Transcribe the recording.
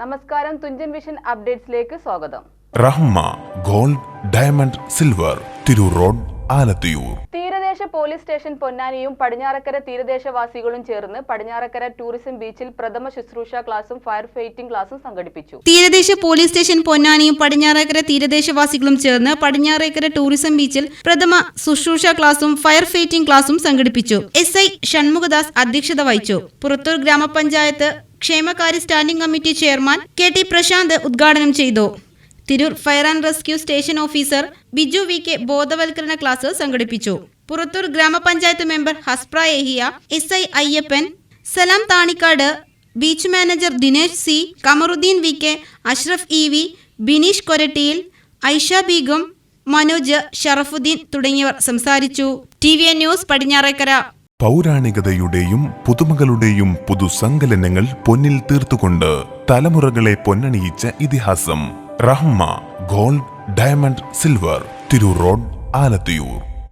നമസ്കാരം തുഞ്ചൻ വിഷൻ അപ്ഡേറ്റ്സിലേക്ക് സ്വാഗതം. Rahma gold diamond silver Tirur road Alathiyur. തീരദേശ പോലീസ് സ്റ്റേഷൻ പൊന്നാനിയും പടിഞ്ഞാറക്കര തീരദേശവാസികളും ചേർന്ന് പടിഞ്ഞാറക്കര ടൂറിസം ബീച്ചിൽ പ്രഥമ ശുശ്രൂഷ ക്ലാസും ഫയർ ഫൈറ്റിംഗ് ക്ലാസും സംഘടിപ്പിച്ചു. തീരദേശ പോലീസ് സ്റ്റേഷൻ പൊന്നാനിയും പടിഞ്ഞാറക്കര തീരദേശവാസികളും ചേർന്ന് പടിഞ്ഞാറേക്കര ടൂറിസം ബീച്ചിൽ പ്രഥമ ശുശ്രൂഷ ക്ലാസും ഫയർ ഫൈറ്റിംഗ് ക്ലാസും സംഘടിപ്പിച്ചു. എസ് ഐ ഷൺമുഖദാസ് അധ്യക്ഷത വഹിച്ചു. പുറത്തൂർ ഗ്രാമപഞ്ചായത്ത് ക്ഷേമകാര്യ standing committee chairman K T Prasanth ഉദ്ഘാടനം ചെയ്തു. Tirur fire and rescue station officer Biju V K ബോധവൽക്കരണ ക്ലാസ് സംഘടിപ്പിച്ചു. പുറത്തൂർ ഗ്രാമപഞ്ചായത്ത് മെമ്പർ ഹസ്പ്ര എഹിയ S I Ayyappan Salam Thanikkad beach manager Dinesh C Kamaruddin V K Ashraf E V Bineesh കൊരട്ടിയിൽ Aisha Begum Manoj Sharafuddin തുടങ്ങിയവർ സംസാരിച്ചു. T V N news Padinjarekkara. പൗരാണികതയുടെയും പുതുമകളുടെയും പുതുസങ്കലനങ്ങൾ പൊന്നിൽ തീർത്തുകൊണ്ട് തലമുറകളെ പൊന്നണിയിച്ച ഇതിഹാസം Rahma gold diamond silver Tirur road Alathiyur.